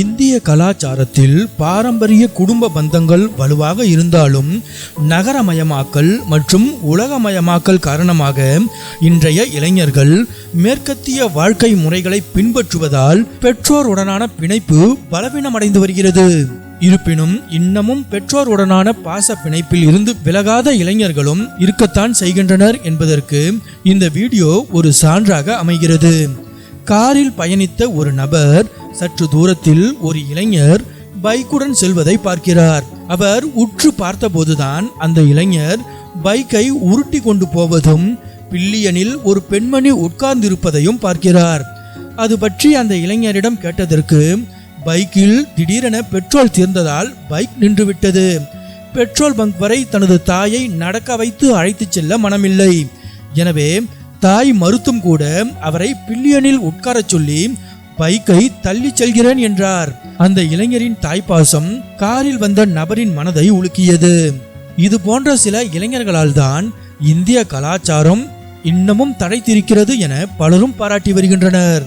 இந்திய கலாச்சாரத்தில் பாரம்பரிய குடும்ப பந்தங்கள் வலுவாக இருந்தாலும் நகரமயமாக்கல் மற்றும் உலகமயமாக்கல் காரணமாக இன்றைய இளைஞர்கள் மேற்கத்திய வாழ்க்கை முறைகளை பின்பற்றுவதால் பெற்றோருடனான பிணைப்பு பலவீனமடைந்து வருகிறது. இருப்பினும் இன்னமும் பெற்றோருடனான பாச பிணைப்பில் இருந்து விலகாத இளைஞர்களும் இருக்கத்தான் செய்கின்றனர் என்பதற்கு இந்த வீடியோ ஒரு சான்றாக அமைகிறது. காரில் பயணித்த ஒரு நபர் சற்று தூரத்தில் ஒரு இளைஞர் பைக்குடன் செல்வதை பார்க்கிறார். அவர் உற்று பார்த்தபோதுதான் அந்த இளைஞர் பைக்கை உருட்டி கொண்டு போவதும் பில்லியனில் ஒரு பெண்மணி உட்கார்ந்திருப்பதையும் பார்க்கிறார். அது பற்றி அந்த இளைஞரிடம் கேட்டதற்கு பைக்கில் திடீரென பெட்ரோல் தீர்ந்ததால் பைக் நின்றுவிட்டது. பெட்ரோல் பங்க் வரை தனது தாயை நடக்க வைத்து அழைத்துச் செல்ல மனமில்லை. எனவே தாய் மறுத்தும் கூட அவரை பில்லியனில் உட்காரச் சொல்லி பைக்கை தள்ளி செல்கிறேன் என்றார். அந்த இளைஞரின் தாய்ப்பாசம் காரில் வந்த நபரின் மனதை உலுக்கியது. இது போன்ற சில இளைஞர்களால் தான் இந்திய கலாச்சாரம் இன்னமும் தடைத்திருக்கிறது என பலரும் பாராட்டி வருகின்றனர்.